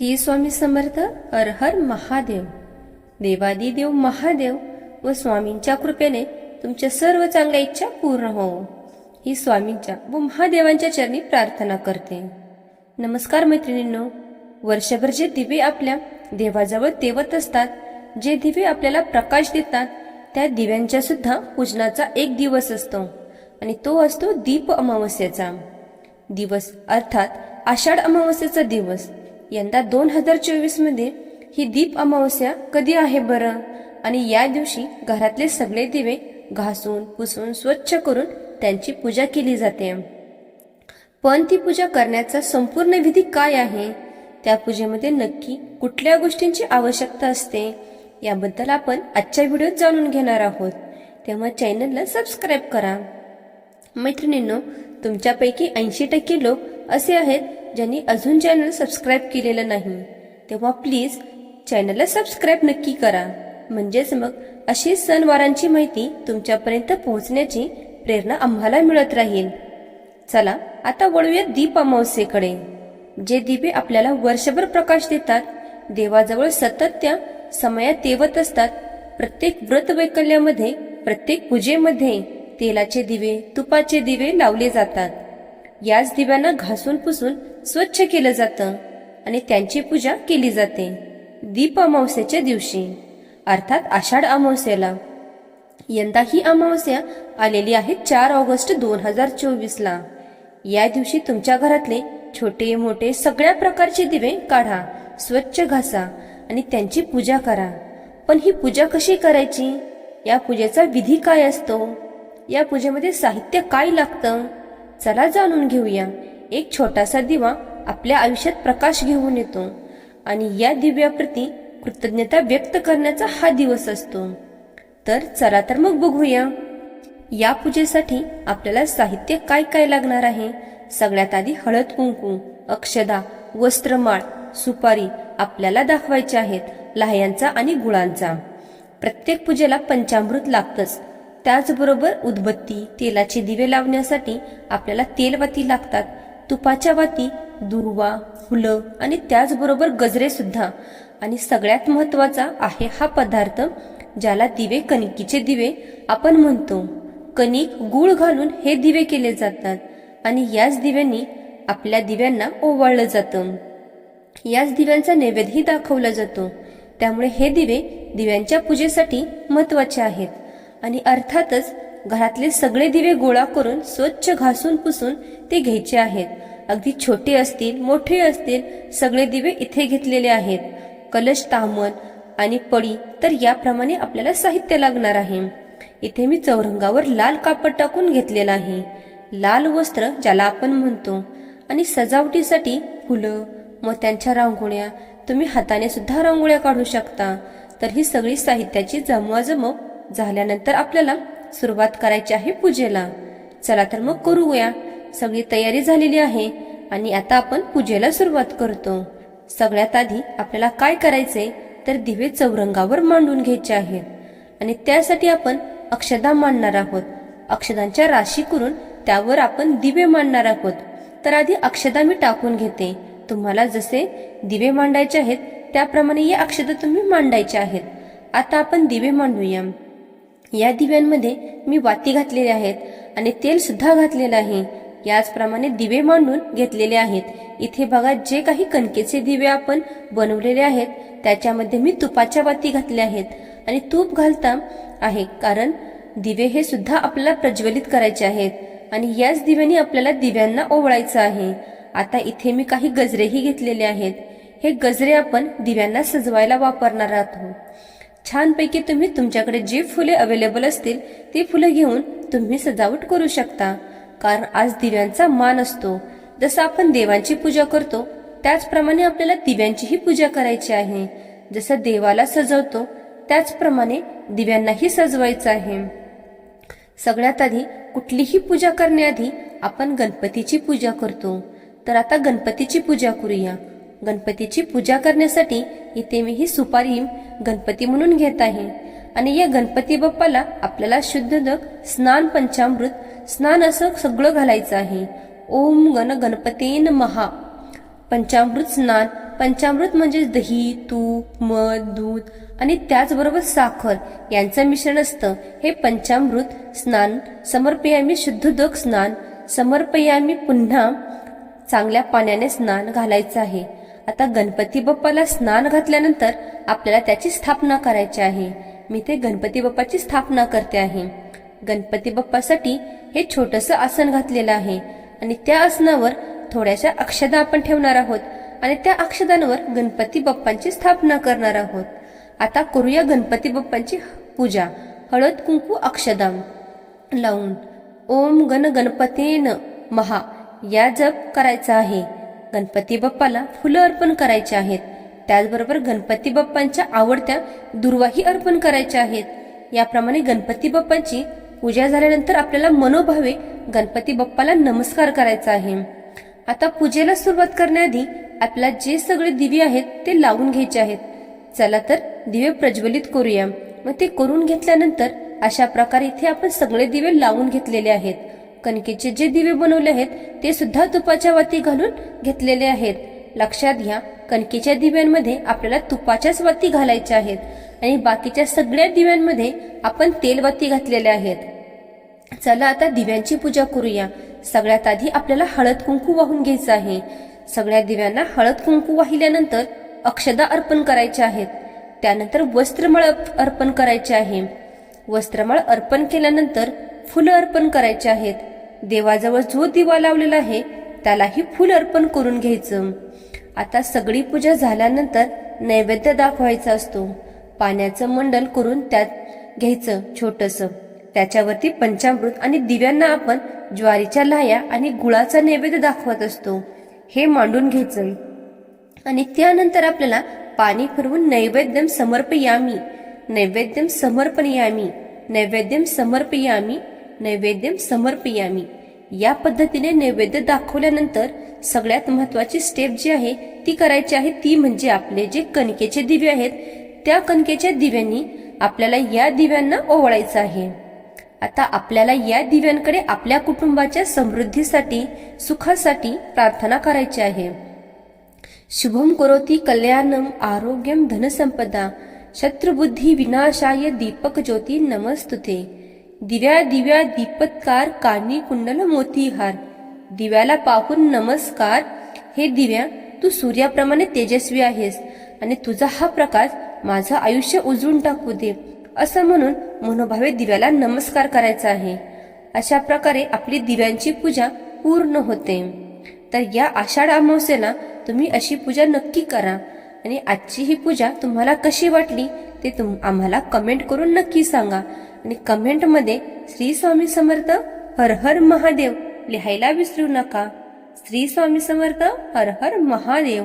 श्री स्वामी समर्थ हर महादेव. देवादिदेव महादेव व स्वामींच्या कृपेने तुमच्या सर्व चांगल्या इच्छा पूर्ण हो ही स्वामींच्या व महादेवांच्या चरणी प्रार्थना करते. नमस्कार मैत्रिणींनो वर्षभर जे दिवे आपल्या देवाजवळ तेवत असतात जे दिवे आपल्याला प्रकाश देतात त्या दिव्यांच्या सुद्धा पूजनाचा एक दिवस असतो आणि तो असतो दीप अमावस्येचा. दिवस अर्थात आषाढ अमावस्येचा दिवस. यंदा दोन हजार चोवीसमध्ये ही दीप अमावस्या कधी आहे बरं? आणि या दिवशी घरातले सगळे दिवे घासून पुसून स्वच्छ करून त्यांची पूजा केली जाते. पण ती पूजा करण्याचा संपूर्ण विधी काय आहे? त्या पूजेमध्ये नक्की कुठल्या गोष्टींची आवश्यकता असते? याबद्दल आपण आजच्या व्हिडिओत जाणून घेणार आहोत. तेव्हा चॅनलला सबस्क्राईब करा. मैत्रिणींनो तुमच्यापैकी ऐंशी टक्के लोक असे आहेत ज्यांनी अजून चॅनल सबस्क्राईब केलेलं नाही तेव्हा प्लीज चॅनलला सबस्क्राईब नक्की करा. म्हणजेच मग अशी सणवारांची माहिती तुमच्यापर्यंत पोहोचण्याची प्रेरणा आम्हाला मिळत राहील. चला आता वळूया दीप अमावस्येकडे. जे दिवे आपल्याला वर्षभर प्रकाश देतात देवाजवळ सतत त्या समयात तेवत असतात. प्रत्येक व्रत वैकल्यामध्ये प्रत्येक पूजेमध्ये तेलाचे दिवे तुपाचे दिवे लावले जातात. याच दिव्यांना घासून पुसून स्वच्छ केलं जातं आणि त्यांची पूजा केली जाते. दीप अमावस्येच्या दिवशी. अर्थात आषाढ अमावस्येला. यंदा ही अमावस्या आलेली आहे चार ऑगस्ट दोन हजार चोवीस ला या दिवशी तुमच्या घरातले छोटे मोठे सगळ्या प्रकारचे दिवे काढा स्वच्छ घासा आणि त्यांची पूजा करा. पण ही पूजा कशी करायची? या पूजेचा विधी काय असतो? या पूजेमध्ये साहित्य काय लागतं? चला जाणून घेऊया. एक छोटासा दिवा आपल्या आयुष्यात प्रकाश घेऊन येतो आणि या दिव्याप्रती कृतज्ञता व्यक्त करण्याचा हा दिवस असतो. तर चला तर मग बघूया. या पूजेसाठी आपल्याला साहित्य काय काय लागणार आहे? सगळ्यात आधी हळद कुंकू अक्षदा वस्त्रमाळ सुपारी आपल्याला दाखवायचे आहेत लाह्यांचा आणि गुळांचा. प्रत्येक पूजेला पंचामृत लागतंच. त्याचबरोबर उदबत्ती तेलाचे दिवे लावण्यासाठी आपल्याला तेलवाती लागतात. तुपाच्या वाती दुर्वा फुलं आणि त्याचबरोबर गजरे सुद्धा. आणि सगळ्यात महत्त्वाचा आहे हा पदार्थ ज्याला दिवे कणिकेचे दिवे आपण म्हणतो. कणिक गुळ घालून हे दिवे केले जातात आणि याच दिव्यांनी आपल्या दिव्यांना ओवाळलं जातं. याच दिव्यांचा नैवेद्यही दाखवला जातो. त्यामुळे हे दिवे दिव्यांच्या पूजेसाठी महत्त्वाचे आहेत. आणि अर्थातच घरातले सगळे दिवे गोळा करून स्वच्छ घासून पुसून ते घ्यायचे आहेत. अगदी छोटे असतील मोठे असतील सगळे दिवे इथे घेतलेले आहेत. कलश तामन आणि पडी तर याप्रमाणे आपल्याला साहित्य लागणार आहे. इथे मी चौरंगावर लाल कापड टाकून घेतलेला आहे. लाल वस्त्र ज्याला आपण म्हणतो. आणि सजावटीसाठी फुलं मोत्यांच्या रांगोळ्या तुम्ही हाताने सुद्धा रांगोळ्या काढू शकता. तर ही सगळी साहित्याची जमवाजमव झाल्यानंतर आपल्याला सुरुवात करायची आहे पूजेला. चला तर मग करूया. सगळी तयारी झालेली आहे आणि आता आपण पूजेला सुरुवात करतो. सगळ्यात आधी आपल्याला काय करायचंय तर दिवे चौरंगावर मांडून घ्यायचे आहेत आणि त्यासाठी आपण अक्षदा मांडणार आहोत. अक्षदांच्या राशी करून त्यावर आपण दिवे मांडणार आहोत. तर आधी अक्षदा मी टाकून घेते. तुम्हाला जसे दिवे मांडायचे आहेत त्याप्रमाणे या अक्षदा तुम्ही मांडायचे आहेत. आता आपण दिवे मांडूया. या दिव्यांमध्ये मी वाती घातलेल्या आहेत आणि तेल सुद्धा घातलेलं आहे. याचप्रमाणे दिवे मांडून घेतलेले आहेत. इथे बघा जे काही कणकेचे दिवे आपण बनवलेले आहेत त्याच्यामध्ये मी तुपाच्या वाती घातल्या आहेत. आणि तूप घालता आहे कारण दिवे हे सुद्धा आपल्याला प्रज्वलित करायचे आहेत. आणि याच दिव्याने आपल्याला दिव्यांना ओवळायचं आहे. आता इथे मी काही गजरेही घेतलेले आहेत. हे गजरे आपण दिव्यांना सजवायला वापरणार आहोत. छानपैकी तुम्ही तुमच्याकडे जी फुले अवेलेबल असतील ती फुलं घेऊन तुम्ही सजावट करू शकता. कारण आज दिव्यांचा मान असतो. जसं आपण देवांची पूजा करतो त्याचप्रमाणे आपल्याला दिव्यांचीही पूजा करायची आहे. जसं देवाला सजवतो त्याचप्रमाणे दिव्यांनाही सजवायचं आहे. सगळ्यात आधी कुठलीही पूजा करण्याआधी आपण गणपतीची पूजा करतो. तर आता गणपतीची पूजा करूया. गणपतीची पूजा करण्यासाठी इथे मी ही सुपारी गणपती म्हणून घेत आहे. आणि या गणपती बाप्पाला आपल्याला शुद्ध दग स्नान पंचामृत स्नान असं सगळं घालायचं आहे. ओम गण गणपतीन महा पंचामृत स्नान पंचामृत म्हणजे दही तूप मध दूध आणि त्याचबरोबर साखर यांचं मिश्रण असतं. हे पंचामृत स्नान समर्पयामी शुद्ध दग स्नान समर्पयामी पुन्हा चांगल्या पाण्याने स्नान घालायचं आहे. आता गणपती बाप्पाला स्नान घातल्यानंतर आपल्याला त्याची स्थापना करायची आहे. मी ते गणपती बाप्पाची स्थापना करते आहे. गणपती बाप्पासाठी हे छोटस आसन घातलेलं आहे. आणि त्या आसनावर थोड्याशा अक्षदा आपण ठेवणार आहोत. आणि त्या अक्षदांवर गणपती बाप्पांची स्थापना करणार आहोत. आता करूया गणपती बाप्पांची पूजा. हळद कुंकू अक्षदा. लावून. ओम गण गणपतीन महा. या जप करायचा आहे. गणपती बाप्पाला फुलं अर्पण करायची आहेत. त्याचबरोबर गणपती बाप्पांच्या आवडत्या दुर्वाही अर्पण करायच्या आहेत. याप्रमाणे गणपती बाप्पांची पूजा झाल्यानंतर आपल्याला मनोभावे गणपती बाप्पाला नमस्कार करायचा आहे. आता पूजेला सुरुवात करण्याआधी आपल्या जे सगळे दिवे आहेत ते लावून घ्यायचे आहेत. चला तर दिवे प्रज्वलित करूया. मग ते करून घेतल्यानंतर अशा प्रकारे इथे आपण सगळे दिवे लावून घेतलेले आहेत. कणकेचे जे दिवे बनवले आहेत ते सुद्धा तुपाच्या वाती घालून घेतलेले आहेत. लक्षात घ्या कणकेच्या दिव्यांमध्ये आपल्याला तुपाच्याच वाती घालायच्या आहेत आणि बाकीच्या सगळ्या दिव्यांमध्ये आपण तेलवाती घातलेल्या आहेत. चला आता दिव्यांची पूजा करूया. सगळ्यात आधी आपल्याला हळद कुंकू वाहून घ्यायचं आहे. सगळ्या दिव्यांना हळद कुंकू वाहिल्यानंतर अक्षदा अर्पण करायचे आहेत. त्यानंतर वस्त्रमळ अर्पण करायचे आहे. वस्त्रमळ अर्पण केल्यानंतर फुलं अर्पण करायचे आहेत. देवाजवळ जो दिवा लावलेला आहे त्यालाही फुल अर्पण करून घ्यायचं. आता सगळी पूजा झाल्यानंतर नैवेद्य दाखवायचा असतो. पाण्याचं मंडल करून त्यात घ्यायचं छोटस. त्याच्यावरती पंचामृत आणि दिव्यांना आपण ज्वारीच्या लाया आणि गुळाचा नैवेद्य दाखवत असतो. हे मांडून घ्यायचं. आणि त्यानंतर आपल्याला पाणी फिरवून नैवेद्यम समर्पयामी. नैवेद्यम समर्पयामी नैवेद्यम समर्पयामी. नैवेद्यम समर्पयामी या पद्धतीने नैवेद्य दाखवल्यानंतर सगळ्यात महत्वाची स्टेप जी आहे ती करायची आहे ती म्हणजे आपले जे कणकेचे दिवे आहेत त्या कणकेच्या दिव्यांनी आपल्याला या दिव्यांना ओवळायचं आहे. आता आपल्याला या दिव्यांकडे आपल्या कुटुंबाच्या समृद्धीसाठी सुखासाठी प्रार्थना करायची आहे. शुभम करोती कल्याणम आरोग्यम धनसंपदा शत्रुबुद्धी विनाशाय दीपक ज्योती नमस्तुते. दिव्या दिव्या दीपत्कार कानी कुंडल मोतीहार. दिव्याला पाहून नमस्कार. हे दिव्या तू सूर्याप्रमाणे तेजस्वी आहेस आणि तुझा हा प्रकाश माझं आयुष्य उजळून टाकू दे असं म्हणून मनोभावे दिव्याला नमस्कार करायचा आहे. अशा प्रकारे आपली दिव्यांची पूजा पूर्ण होते. तर या आषाढ अमावस्येला तुम्ही अशी पूजा नक्की करा. आणि आजची ही पूजा तुम्हाला कशी वाटली ते तुम आम्हाला कमेंट करून नक्की सांगा. आणि कमेंटमध्ये श्री स्वामी समर्थ हर हर महादेव लिहायला विसरू नका. श्री स्वामी समर्थ हर हर महादेव.